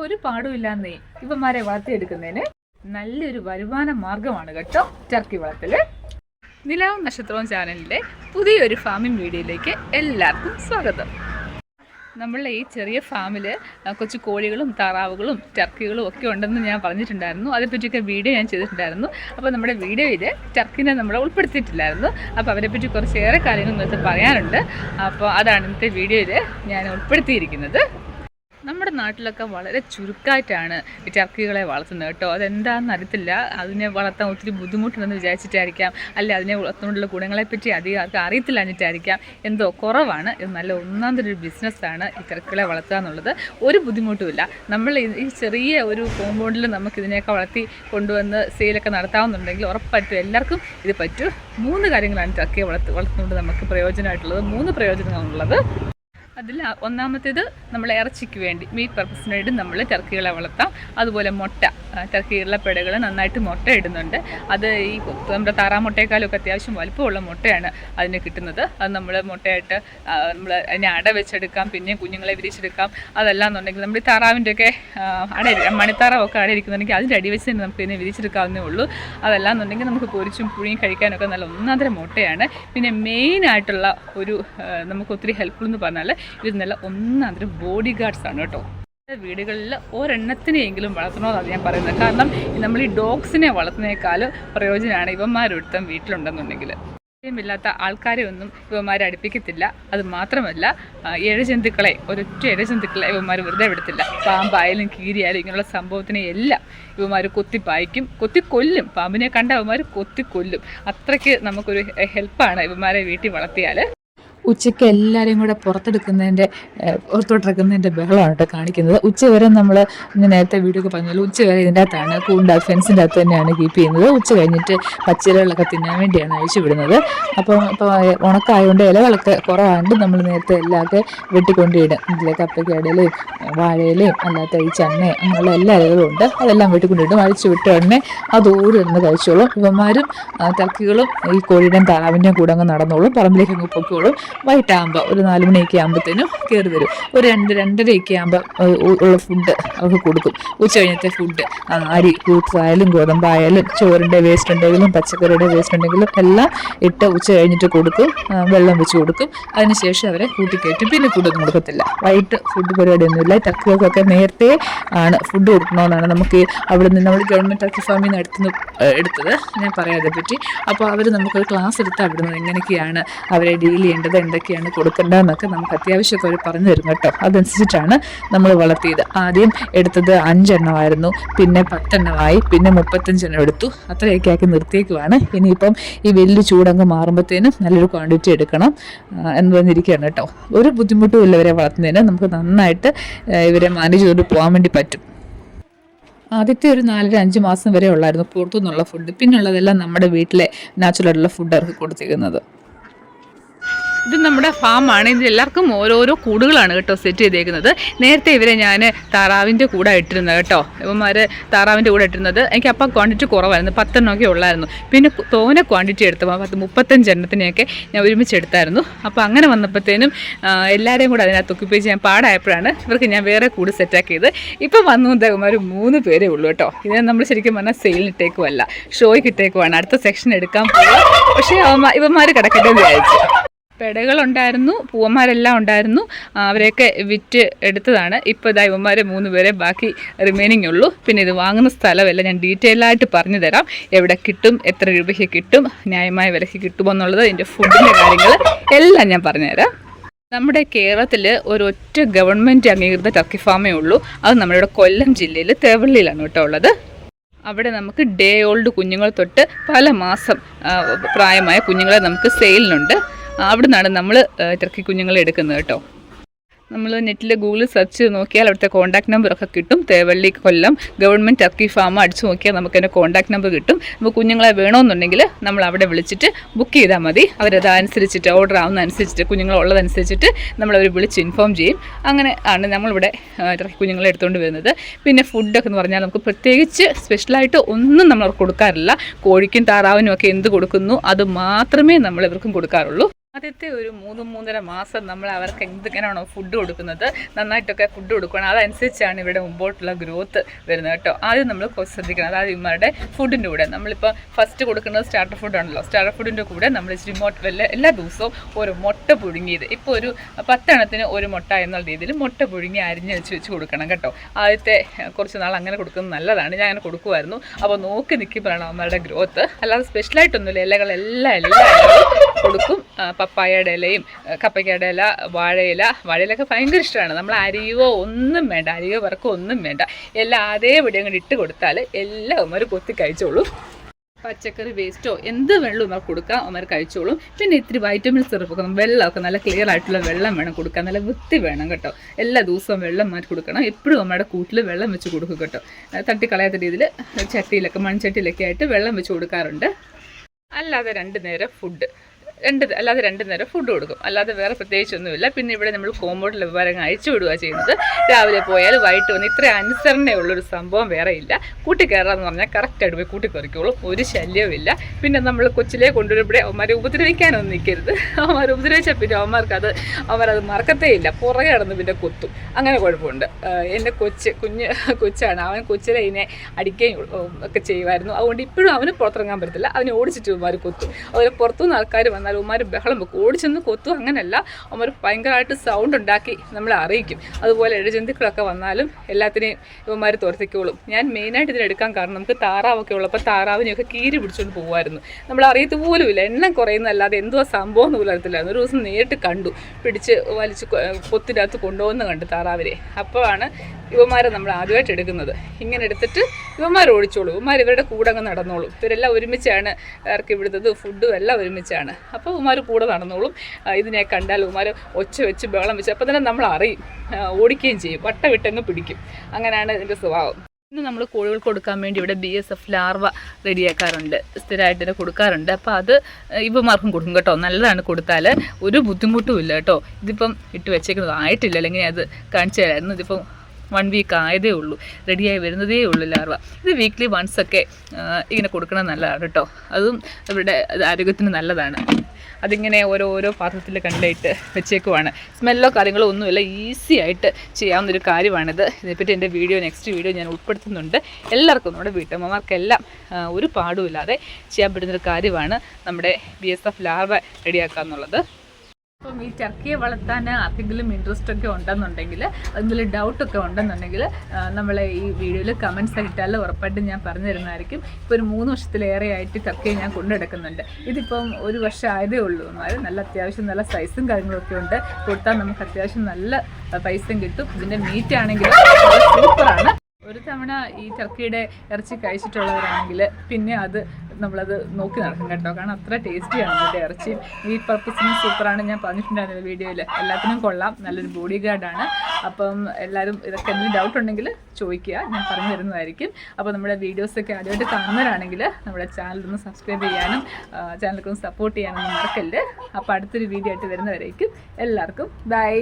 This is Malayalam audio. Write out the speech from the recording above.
ഒരു പാടുമില്ലാന്നേ ഇവന്മാരെ വളർത്തിയെടുക്കുന്നതിന് നല്ലൊരു വരുമാന മാർഗമാണ് കേട്ടോ ടർക്കി വളർത്തൽ. നിലാവ് നക്ഷത്രവും ചാനലിലെ പുതിയൊരു ഫാമിംഗ് വീഡിയോയിലേക്ക് എല്ലാവർക്കും സ്വാഗതം. നമ്മളുടെ ഈ ചെറിയ ഫാമിൽ കൊച്ചു കോഴികളും താറാവുകളും ടർക്കികളും ഒക്കെ ഉണ്ടെന്ന് ഞാൻ പറഞ്ഞിട്ടുണ്ടായിരുന്നു. അതേപ്പറ്റിയൊക്കെ വീഡിയോ ഞാൻ ചെയ്തിട്ടുണ്ടായിരുന്നു. അപ്പോൾ നമ്മുടെ വീഡിയോയിൽ ടർക്കിനെ നമ്മൾ ഉൾപ്പെടുത്തിയിട്ടില്ലായിരുന്നു. അപ്പോൾ അവരെപ്പറ്റി കുറച്ചേറെ കാര്യങ്ങൾ നിങ്ങൾക്ക് പറയാനുണ്ട്. അപ്പോൾ അതാണ് ഇന്നത്തെ വീഡിയോയിൽ ഞാൻ ഉൾപ്പെടുത്തിയിരിക്കുന്നത്. നമ്മുടെ നാട്ടിലൊക്കെ വളരെ ചുരുക്കായിട്ടാണ് ഈ ടർക്കികളെ വളർത്തുന്നത് കേട്ടോ. അതെന്താണെന്ന് അറിയത്തില്ല. അതിനെ വളർത്താൻ ഒത്തിരി ബുദ്ധിമുട്ടുണ്ടെന്ന് വിചാരിച്ചിട്ടായിരിക്കാം. അല്ല അതിനെ വളർത്തുകൊണ്ടുള്ള ഗുണങ്ങളെപ്പറ്റി അധികം ആർക്കും അറിയത്തില്ല എന്നിട്ടായിരിക്കാം എന്തോ കുറവാണ്. ഇത് നല്ല ഒന്നാം തരം ഒരു ബിസിനസ്സാണ് ഈ ടർക്കികളെ വളർത്തുക എന്നുള്ളത്. ഒരു ബുദ്ധിമുട്ടുമില്ല നമ്മൾ ഈ- ചെറിയ ഒരു കോമ്പൗണ്ടിൽ നമുക്ക് ഇതിനെയൊക്കെ വളർത്തി കൊണ്ടുവന്ന് സെയിലൊക്കെ നടത്താവുന്നുണ്ടെങ്കിൽ ഉറപ്പായിട്ടും എല്ലാവർക്കും ഇത് പറ്റും. മൂന്ന് കാര്യങ്ങളാണ് ടർക്കിയെ വളർത്ത് വളർത്തുന്നത് നമുക്ക് പ്രയോജനമായിട്ടുള്ളത്. മൂന്ന് പ്രയോജനങ്ങളുള്ളത്. അതിൽ ഒന്നാമത്തേത് നമ്മൾ ഇറച്ചിക്ക് വേണ്ടി മീറ്റ് പർപ്പസിന് വേണ്ടി നമ്മൾ ടർക്കികളെ വളർത്താം. അതുപോലെ മുട്ട ടർക്കികളുടെ പെടകൾ നന്നായിട്ട് മുട്ട ഇടുന്നുണ്ട്. അത് ഈ നമ്മുടെ താറാമുട്ടയെക്കാളൊക്കെ അത്യാവശ്യം വലുപ്പമുള്ള മുട്ടയാണ് അതിന് കിട്ടുന്നത്. അത് നമ്മൾ മുട്ടയായിട്ട് നമ്മൾ അതിനെ അട വെച്ചെടുക്കാം പിന്നെ കുഞ്ഞുങ്ങളെ വിരിച്ചെടുക്കാം. അതല്ല എന്നുണ്ടെങ്കിൽ നമ്മൾ ഈ താറാവിന്റെയൊക്കെ അട മണിത്താറാവൊക്കെ അടയിരിക്കുന്നുണ്ടെങ്കിൽ അതിന്റെ അടി വെച്ച് തന്നെ നമുക്ക് ഇതിനെ വിരിച്ചെടുക്കാവുന്നേ ഉള്ളൂ. അതല്ല എന്നുണ്ടെങ്കിൽ നമുക്ക് പൊരിച്ചും പുഴിയും കഴിക്കാനൊക്കെ നല്ല ഒന്നാന്തര മുട്ടയാണ്. പിന്നെ മെയിനായിട്ടുള്ള ഒരു നമുക്ക് ഒത്തിരി ഹെൽപ്ഫുൾ എന്ന് പറഞ്ഞാൽ ഇത് നല്ല ഒന്നാന്തരം ബോഡി ഗാർഡ്സ് ആണ് കേട്ടോ. വീടുകളിൽ ഒരെണ്ണത്തിനെയെങ്കിലും വളർത്തണമെന്നാണ് ഞാൻ പറയുന്നത്. കാരണം നമ്മൾ ഈ ഡോഗ്സിനെ വളർത്തുന്നേക്കാൾ പ്രയോജനമാണ് ഇവന്മാരൊരുത്തം വീട്ടിലുണ്ടെന്നുണ്ടെങ്കിൽ. ഇല്ലാത്ത ആൾക്കാരെ ഒന്നും ഇവന്മാരെ അടുപ്പിക്കത്തില്ല. അത് മാത്രമല്ല ഇഴജന്തുക്കളെ ഒരൊറ്റ ഇഴജന്തുക്കളെ ഇവന്മാർ വെറുതെ വിടത്തില്ല. പാമ്പായാലും കീരിയായാലും ഇങ്ങനെയുള്ള സംഭവത്തിനെ എല്ലാം ഇവന്മാർ കൊത്തിപ്പായിക്കും കൊത്തിക്കൊല്ലും. പാമ്പിനെ കണ്ട ഇവന്മാർ കൊത്തിക്കൊല്ലും. അത്രയ്ക്ക് നമുക്കൊരു ഹെൽപ്പാണ് ഇവന്മാരെ വീട്ടിൽ വളർത്തിയാൽ ഉച്ചയ്ക്ക് എല്ലാവരെയും കൂടെ പുറത്തെടുക്കുന്നതിന്റെ പുറത്തോട്ടെടുക്കുന്നതിന്റെ ബഹളമാണ് കേട്ടോ കാണിക്കുന്നത്. ഉച്ചവരെ നമ്മൾ നേരത്തെ വീഡിയോ ഒക്കെ പറഞ്ഞല്ലോ. ഉച്ചവരെ ഇതിന്റെ അകത്താണ്. കൂണ്ട ഫെൻസിന്റെ അകത്ത് തന്നെയാണ് കീപ്പ് ചെയ്യുന്നത്. ഉച്ച കഴിഞ്ഞിട്ട് പച്ചിലകളൊക്കെ തിന്നാൻ വേണ്ടിയാണ് അഴിച്ചു വിടുന്നത്. അപ്പോൾ ഇപ്പോൾ ഉണക്കായതുകൊണ്ട് ഇലകളൊക്കെ കുറവാണ്ട് നമ്മൾ നേരത്തെ എല്ലാമൊക്കെ വെട്ടിക്കൊണ്ടിടും. ഇതിലെ കപ്പയ്ക്ക് ഇടയിലും വാഴയിലയും അല്ലാത്ത ഈ ചണ്ണ അങ്ങനെയുള്ള എല്ലാ ഇലകളും ഉണ്ട്. അതെല്ലാം വെട്ടിക്കൊണ്ടിടും. അഴിച്ചു വിട്ട ഉടനെ അത് ഓടി നിന്ന് കഴിച്ചോളും. ഇവന്മാരും തർക്കികളും ഈ കോഴിയുടെയും താറാവിന്റെയും കൂടെ അങ്ങ് നടന്നോളും. പറമ്പിലേക്ക് അങ്ങ് പൊക്കോളും. വൈകിട്ടാകുമ്പോൾ ഒരു നാല് മണിയൊക്കെ ആകുമ്പോഴത്തേനും കയറി വരും. ഒരു രണ്ട് രണ്ടരയൊക്കെ ആകുമ്പോൾ ഉള്ള ഫുഡ് അവർക്ക് കൊടുക്കും. ഉച്ച കഴിഞ്ഞത്തെ ഫുഡ് അരി കൂട്ടായാലും ഗോതമ്പായാലും ചോറിന്റെ വേസ്റ്റ് ഉണ്ടെങ്കിലും പച്ചക്കറിയുടെ വേസ്റ്റ് ഉണ്ടെങ്കിലും എല്ലാം ഇട്ട് ഉച്ച കഴിഞ്ഞിട്ട് കൊടുക്കും. വെള്ളം വെച്ച് കൊടുക്കും. അതിനുശേഷം അവരെ കൂട്ടിക്കയറ്റും പിന്നെ ഫുഡൊന്നും കൊടുക്കത്തില്ല. വൈകിട്ട് ഫുഡ് പരിപാടിയൊന്നുമില്ല ടർക്കികൾക്കൊക്കെ നേരത്തെ ആണ് ഫുഡ് കൊടുക്കണമെന്നാണ് നമുക്ക് അവിടെ നിന്ന് നമ്മൾ ഗവൺമെന്റ് ടർക്കി ഫാമിൽ നിന്ന് എടുത്തു എടുത്തത്. ഞാൻ പറയാതെ പറ്റി. അപ്പോൾ അവർ നമുക്കൊരു ക്ലാസ് എടുത്ത് അവിടെ നിന്ന് എങ്ങനെയൊക്കെയാണ് അവരെ ഡീൽ ചെയ്യേണ്ടത്. എന്തൊക്കെയാണ് കൊടുക്കേണ്ടതെന്നൊക്കെ നമുക്ക് അത്യാവശ്യമൊക്കെ അവർ പറഞ്ഞു തരും കേട്ടോ. അതനുസരിച്ചിട്ടാണ് നമ്മൾ വളർത്തിയത്. ആദ്യം എടുത്തത് അഞ്ചെണ്ണമായിരുന്നു. പിന്നെ പത്തെണ്ണമായി. പിന്നെ മുപ്പത്തഞ്ചെണ്ണം എടുത്തു. അത്രയൊക്കെ ആക്കി നിർത്തിയേക്കുവാണ്. ഇനിയിപ്പം ഈ വലിയ ചൂടങ്ങ് മാറുമ്പോഴത്തേനും നല്ലൊരു ക്വാണ്ടിറ്റി എടുക്കണം എന്ന് പറഞ്ഞിരിക്കുകയാണ് കേട്ടോ. ഒരു ബുദ്ധിമുട്ടും ഇല്ല ഇവരെ വളർത്തുന്നതിന്. നമുക്ക് നന്നായിട്ട് ഇവരെ മാനേജ് ചെയ്തുകൊണ്ട് പോകാൻ വേണ്ടി പറ്റും. ആദ്യത്തെ ഒരു നാലര അഞ്ച് മാസം വരെ ഉള്ളായിരുന്നു പുറത്തുനിന്നുള്ള ഫുഡ് പിന്നുള്ളതെല്ലാം നമ്മുടെ വീട്ടിലെ നാച്ചുറൽ ആയിട്ടുള്ള ഫുഡ് അവർക്ക് കൊടുത്തിരിക്കുന്നത് ഇത് നമ്മുടെ ഫാമാണ്. ഇതിൽ എല്ലാവർക്കും ഓരോരോ കൂടുകളാണ് കേട്ടോ സെറ്റ് ചെയ്തേക്കുന്നത്. നേരത്തെ ഇവരെ ഞാൻ താറാവിന്റെ കൂടെ ഇട്ടിരുന്നത് കേട്ടോ. ഇവന്മാർ താറാവിന്റെ കൂടെ ഇട്ടിരുന്നത് എനിക്ക് അപ്പം ക്വാണ്ടിറ്റി കുറവായിരുന്നു. പത്തെണ്ണമൊക്കെ ഉള്ളായിരുന്നു. പിന്നെ തോന ക്വാണ്ടിറ്റി എടുത്തപ്പോൾ പത്ത് മുപ്പത്തഞ്ച് എണ്ണത്തിനെയൊക്കെ ഞാൻ ഒരുമിച്ച് എടുത്തായിരുന്നു. അപ്പോൾ അങ്ങനെ വന്നപ്പോഴത്തേനും എല്ലാവരെയും കൂടെ അതിനകത്ത് ഒക്കിപ്പിച്ച് ഞാൻ പാടായപ്പോഴാണ് ഇവർക്ക് ഞാൻ വേറെ കൂട് സെറ്റാക്കിയത് ഇപ്പം വന്നു ഇവന്മാർ മൂന്ന് പേരേ ഉള്ളൂ കേട്ടോ. ഇതിനെ നമ്മൾ ശരിക്കും പറഞ്ഞാൽ സെയിലിനിട്ടേക്കുമല്ല ഷോയ്ക്ക് ഇട്ടേക്കുമാണ് അടുത്ത സെക്ഷൻ എടുക്കാൻ പോകുക പക്ഷേ ഇവന്മാർ കിടക്കട്ടെ വിചാരിച്ചു. പെടകളുണ്ടായിരുന്നു പൂവന്മാരെല്ലാം ഉണ്ടായിരുന്നു. അവരെയൊക്കെ വിറ്റ് എടുത്തതാണ്. ഇപ്പോൾ ഇവന്മാർ മൂന്ന് പേരെ ബാക്കി റിമൈനിങ് ഉള്ളൂ. പിന്നെ ഇത് വാങ്ങുന്ന സ്ഥലമല്ല ഞാൻ ഡീറ്റെയിൽ ആയിട്ട് പറഞ്ഞു തരാം. എവിടെ കിട്ടും എത്ര രൂപയ്ക്ക് കിട്ടും ന്യായമായ വിലയ്ക്ക് കിട്ടുമെന്നുള്ളത് ഇതിന്റെ ഫുഡിന്റെ കാര്യങ്ങൾ എല്ലാം ഞാൻ പറഞ്ഞുതരാം നമ്മുടെ കേരളത്തിൽ ഒരൊറ്റ ഗവൺമെന്റ് അംഗീകൃത ടർക്കി ഫാമേ ഉള്ളൂ. അത് നമ്മുടെ കൊല്ലം ജില്ലയിൽ തേവള്ളിയിലാണ് കേട്ടോ ഉള്ളത്. അവിടെ നമുക്ക് ഡേ ഓൾഡ് കുഞ്ഞുങ്ങൾ തൊട്ട് പല മാസം പ്രായമായ കുഞ്ഞുങ്ങളെ നമുക്ക് സെയിലിനുണ്ട് അവിടെ നിന്നാണ് നമ്മൾ ടർക്കി കുഞ്ഞുങ്ങളെ എടുക്കുന്നത് കേട്ടോ. നമ്മൾ നെറ്റിൽ ഗൂഗിൾ സെർച്ച് ചെയ്ത് നോക്കിയാൽ അവിടുത്തെ കോൺടാക്ട് നമ്പറൊക്കെ കിട്ടും. Thevally Kollam government turkey farm അടിച്ചു നോക്കിയാൽ നമുക്ക് അതിന്റെ കോൺടാക്ട് നമ്പർ കിട്ടും. അപ്പോൾ കുഞ്ഞുങ്ങളെ വേണമെന്നുണ്ടെങ്കിൽ നമ്മൾ അവിടെ വിളിച്ചിട്ട് ബുക്ക് ചെയ്താൽ മതി. അവരത് അനുസരിച്ചിട്ട് ഓർഡർ ആവുന്ന അനുസരിച്ചിട്ട് കുഞ്ഞുങ്ങൾ ഉള്ളതനുസരിച്ചിട്ട് നമ്മളവർ വിളിച്ച് ഇൻഫോം ചെയ്യും. അങ്ങനെ ആണ് നമ്മളിവിടെ ടർക്കി കുഞ്ഞുങ്ങളെ എടുത്തുകൊണ്ട് വരുന്നത്. പിന്നെ ഫുഡൊക്കെ എന്ന് പറഞ്ഞാൽ നമുക്ക് പ്രത്യേകിച്ച് സ്പെഷ്യലായിട്ട് ഒന്നും നമ്മൾ കൊടുക്കാറില്ല. കോഴിക്കും താറാവിനും ഒക്കെ എന്ത് കൊടുക്കുന്നു അത് മാത്രമേ നമ്മൾ ഇവർക്കും കൊടുക്കാറുള്ളൂ. ആദ്യത്തെ ഒരു മൂന്ന് മൂന്നര മാസം നമ്മൾ അവർക്ക് എന്തൊക്കെയാണോ ഫുഡ് കൊടുക്കുന്നത് നന്നായിട്ടൊക്കെ ഫുഡ് കൊടുക്കണം. അതനുസരിച്ചാണ് ഇവിടെ മുമ്പോട്ടുള്ള ഗ്രോത്ത് വരുന്നത് കേട്ടോ. ആദ്യം നമ്മൾ ശ്രദ്ധിക്കണം. അതായത് ഇമ്മാരുടെ ഫുഡിന്റെ കൂടെ. നമ്മളിപ്പോൾ ഫസ്റ്റ് കൊടുക്കുന്നത് സ്റ്റാർട്ടർ ഫുഡാണല്ലോ സ്റ്റാർട്ടർ ഫുഡിന്റെ കൂടെ നമ്മൾ ഇച്ചിരി മൊട്ട എല്ലാ ദിവസവും ഒരു മുട്ട പുഴുങ്ങിയത്. ഇപ്പോൾ ഒരു പത്തെണ്ണത്തിന് ഒരു മുട്ട എന്നുള്ള രീതിയിൽ മുട്ട പുഴുങ്ങി അരിഞ്ഞ് വെച്ച് വെച്ച് കൊടുക്കണം കേട്ടോ. ആദ്യത്തെ കുറച്ച് നാൾ അങ്ങനെ കൊടുക്കുന്നത് നല്ലതാണ്. ഞാൻ അങ്ങനെ കൊടുക്കുമായിരുന്നു. അപ്പോൾ നോക്കി നിൽക്കുമ്പോഴാണ് അവന്മാരുടെ ഗ്രോത്ത് അല്ലാതെ സ്പെഷ്യലായിട്ടൊന്നുമില്ല ഇലകളെല്ലാം എല്ലാം കൊടുക്കും. പപ്പായയുടെ ഇലയും കപ്പയ്ക്കയുടെ ഇല വാഴയില വാഴയിലൊക്കെ ഭയങ്കര ഇഷ്ടമാണ്. നമ്മൾ അരിയോ ഒന്നും വേണ്ട അരിയോ വറക്കോ ഒന്നും വേണ്ട. എല്ലാം അതേപടി അങ്ങോട്ട് ഇട്ട് കൊടുത്താൽ എല്ലാം ഒരു കൊത്തി കഴിച്ചോളും. പച്ചക്കറി വേസ്റ്റോ എന്ത് വെള്ളം നമുക്ക് കൊടുക്കാം ഉമ്മർ കഴിച്ചോളും. പിന്നെ ഇത്തിരി വൈറ്റമിൻ സിറപ്പൊക്കെ വെള്ളമൊക്കെ നല്ല ക്ലിയർ ആയിട്ടുള്ള വെള്ളം വേണം കൊടുക്കാൻ നല്ല വൃത്തി വേണം കേട്ടോ. എല്ലാ ദിവസവും വെള്ളം മാറ്റി കൊടുക്കണം. എപ്പോഴും നമ്മുടെ കൂട്ടിൽ വെള്ളം വെച്ച് കൊടുക്കും കേട്ടോ. തട്ടിക്കളയാത്ത രീതിയിൽ ചട്ടിയിലൊക്കെ മൺചട്ടിയിലൊക്കെ ആയിട്ട് വെള്ളം വെച്ച് കൊടുക്കാറുണ്ട്. അല്ലാതെ രണ്ട് നേരം ഫുഡ് രണ്ട് അല്ലാതെ രണ്ട് നേരം ഫുഡ് കൊടുക്കും. അല്ലാതെ വേറെ പ്രത്യേകിച്ചൊന്നുമില്ല. പിന്നെ ഇവിടെ നമ്മൾ കോമ്പൗണ്ടിൽ വിവരങ്ങൾ അയച്ചു വിടുക ചെയ്യുന്നത്. രാവിലെ പോയാൽ വൈകിട്ട് വന്ന് ഇത്ര അനുസരണയുള്ളൊരു സംഭവം വേറെ ഇല്ല. കൂട്ടി എന്ന് പറഞ്ഞാൽ കറക്റ്റായിട്ട് പോയി കൂട്ടി കയറിക്കോളും ഒരു ശല്യവും ഇല്ല. പിന്നെ നമ്മൾ കൊച്ചിലെ കൊണ്ടുവരുമ്പോഴേ അവന്മാരെ ഉപദ്രവിക്കാനൊന്നും നിൽക്കരുത് അവന്മാർ ഉപദ്രവിച്ചാൽ പിന്നെ അവന്മാർക്ക് അത് അവരത് മറക്കത്തേ ഇല്ല. പുറകെ കിടന്ന് പിന്നെ കൊത്തും. അങ്ങനെ കുഴപ്പമുണ്ട്. എന്റെ കൊച്ച് കുഞ്ഞ് കൊച്ചാണ്. അവൻ കൊച്ചിലെ ഇതിനെ അടിക്കുകയും ഒക്കെ ചെയ്യുമായിരുന്നു അതുകൊണ്ട് ഇപ്പോഴും അവന് പുറത്തിറങ്ങാൻ പറ്റത്തില്ല. അവനെ ഓടിച്ചിട്ട് അവന്മാർ കൊത്തും. അതുപോലെ പുറത്തുനിന്ന് ആൾക്കാർ വന്നാൽ ഉമ്മാർ ബഹളം വെക്കും. ഓടിച്ചെന്ന് കൊത്തു അങ്ങനെയല്ല ഉമ്മാർ ഭയങ്കരമായിട്ട് സൗണ്ട് ഉണ്ടാക്കി നമ്മളെ അറിയിക്കും. അതുപോലെ ഇഴജന്തുക്കളൊക്കെ വന്നാലും എല്ലാത്തിനെയും ഇവന്മാർ തുരത്തിക്കോളും. ഞാൻ മെയിനായിട്ട് ഇതിനെടുക്കാൻ കാരണം നമുക്ക് താറാവൊക്കെ ഉള്ളപ്പോൾ താറാവിനെയൊക്കെ കീരി പിടിച്ചുകൊണ്ട് പോകുമായിരുന്നു നമ്മൾ അറിയത്ത് പോലുമില്ല. എണ്ണം കുറയുന്നതല്ലാതെ എന്തോ സംഭവം എന്ന് പോലും അറിയത്തില്ലായിരുന്നു. ഒരു ദിവസം നേരിട്ട് കണ്ടു. പിടിച്ച് വലിച്ച് കൊത്തിനകത്ത് കൊണ്ടുപോകുന്ന കണ്ടു താറാവിനെ. അപ്പോഴാണ് ഇവന്മാരെ നമ്മൾ ആദ്യമായിട്ട് എടുക്കുന്നത്. ഇങ്ങനെ എടുത്തിട്ട് ഇവന്മാർ ഓടിച്ചോളൂ. ഇവന്മാർ ഇവരുടെ കൂടെ അങ്ങ് നടന്നോളും. ഇവരെല്ലാം ഒരുമിച്ചാണ് ഇറക്കി വിടുന്നത്. ഫുഡും എല്ലാം ഒരുമിച്ചാണ്. അപ്പോൾ ഇവന്മാർ കൂടെ നടന്നോളും. ഇതിനെ കണ്ടാൽ ഇവന്മാർ ഒച്ച വെച്ച് ബഹളം വെച്ച് അപ്പോൾ തന്നെ നമ്മൾ അറിയും. ഓടിക്കുകയും ചെയ്യും. വട്ട വിട്ടങ്ങ് പിടിക്കും. അങ്ങനെയാണ് ഇതിന്റെ സ്വഭാവം. ഇന്ന് നമ്മൾ കോഴികൾക്ക് കൊടുക്കാൻ വേണ്ടി ഇവിടെ ബി എസ് എഫ് ലാർവ റെഡിയാക്കാറുണ്ട്. സ്ഥിരമായിട്ട് തന്നെ കൊടുക്കാറുണ്ട്. അപ്പോൾ അത് ഇവമാർക്കും കൊടുക്കും കേട്ടോ. നല്ലതാണ് കൊടുത്താൽ ഒരു ബുദ്ധിമുട്ടും ഇല്ല കേട്ടോ. ഇതിപ്പം ഇട്ട് വെച്ചേക്കുന്നത് ആയിട്ടില്ല. അല്ലെങ്കിൽ അത് കാണിച്ചു തരായിരുന്നു ഇതിപ്പം വൺ വീക്ക് ആയതേ ഉള്ളൂ. റെഡിയായി വരുന്നതേ ഉള്ളൂ ലാർവ ഇത് വീക്ക്ലി വൺസ് ഒക്കെ ഇങ്ങനെ കൊടുക്കണം നല്ലതാണ് കേട്ടോ അതും ഇവിടെ ആരോഗ്യത്തിന് നല്ലതാണ്. അതിങ്ങനെ ഓരോ ഓരോ പാത്രത്തിൽ കണ്ടിട്ട് വെച്ചേക്കുവാണ്. സ്മെല്ലോ കാര്യങ്ങളോ ഒന്നുമില്ല. ഈസി ആയിട്ട് ചെയ്യാവുന്നൊരു കാര്യമാണിത്. ഇതിനെപ്പറ്റി എന്റെ വീഡിയോ നെക്സ്റ്റ് വീഡിയോ ഞാൻ ഉൾപ്പെടുത്തുന്നുണ്ട്. എല്ലാവർക്കും നമ്മുടെ വീട്ടമ്മമാർക്കെല്ലാം ഒരു പാടുമില്ലാതെ ചെയ്യാൻ പറ്റുന്നൊരു കാര്യമാണ് നമ്മുടെ ബി എസ് എഫ് ലാർവ റെഡിയാക്കുക എന്നുള്ളത് അപ്പം ഈ ടർക്കിയെ വളർത്താൻ ആർക്കെങ്കിലും ഇൻട്രസ്റ്റ് ഒക്കെ ഉണ്ടെന്നുണ്ടെങ്കിൽ എന്തെങ്കിലും ഡൗട്ടൊക്കെ ഉണ്ടെന്നുണ്ടെങ്കിൽ നമ്മളെ ഈ വീഡിയോയിൽ കമൻസ് ഇട്ടാൽ ഉറപ്പായിട്ടും ഞാൻ പറഞ്ഞു തരുന്നതായിരിക്കും. ഇപ്പോൾ ഒരു മൂന്ന് വർഷത്തിലേറെയായിട്ട് ടർക്കിയെ ഞാൻ കൊണ്ടുനടക്കുന്നുണ്ട് ഇതിപ്പം ഒരു വർഷം ആയതേ ഉള്ളൂ. എന്നാലും നല്ല അത്യാവശ്യം നല്ല സൈസും കാര്യങ്ങളൊക്കെ ഉണ്ട്. കൊടുത്താൽ നമുക്ക് അത്യാവശ്യം നല്ല പൈസയും കിട്ടും. ഇതിന്റെ മീറ്റ് ആണെങ്കിൽ സൂപ്പറാണ് ഒരു തവണ ഈ ടർക്കിയുടെ ഇറച്ചി കഴിച്ചിട്ടുള്ളവരാണെങ്കിൽ പിന്നെ അത് നമ്മളത് നോക്കി നടക്കും കേട്ടോ. കാരണം അത്ര ടേസ്റ്റിയാണ് ഇതിന്റെ ഇറച്ചി. ഈ പർപ്പസിന് സൂപ്പറാണ് ഞാൻ പറഞ്ഞിട്ടുണ്ടായിരുന്നു വീഡിയോയിൽ എല്ലാത്തിനും കൊള്ളാം. നല്ലൊരു ബോഡി ഗാർഡാണ് അപ്പം എല്ലാവരും ഇതൊക്കെ എന്തെങ്കിലും ഡൗട്ട് ഉണ്ടെങ്കിൽ ചോദിക്കുക. ഞാൻ പറഞ്ഞു തരുന്നതായിരിക്കും. അപ്പോൾ നമ്മുടെ വീഡിയോസൊക്കെ ആദ്യമായിട്ട് കാണുന്നവരാണെങ്കിൽ നമ്മുടെ ചാനലൊന്ന് സബ്സ്ക്രൈബ് ചെയ്യാനും ചാനലൊക്കെ ഒന്ന് സപ്പോർട്ട് ചെയ്യാനൊന്നും മറക്കല്ലേ. അപ്പോൾ അടുത്തൊരു വീഡിയോ ആയിട്ട് വരുന്നവരേക്കും എല്ലാവർക്കും ബൈ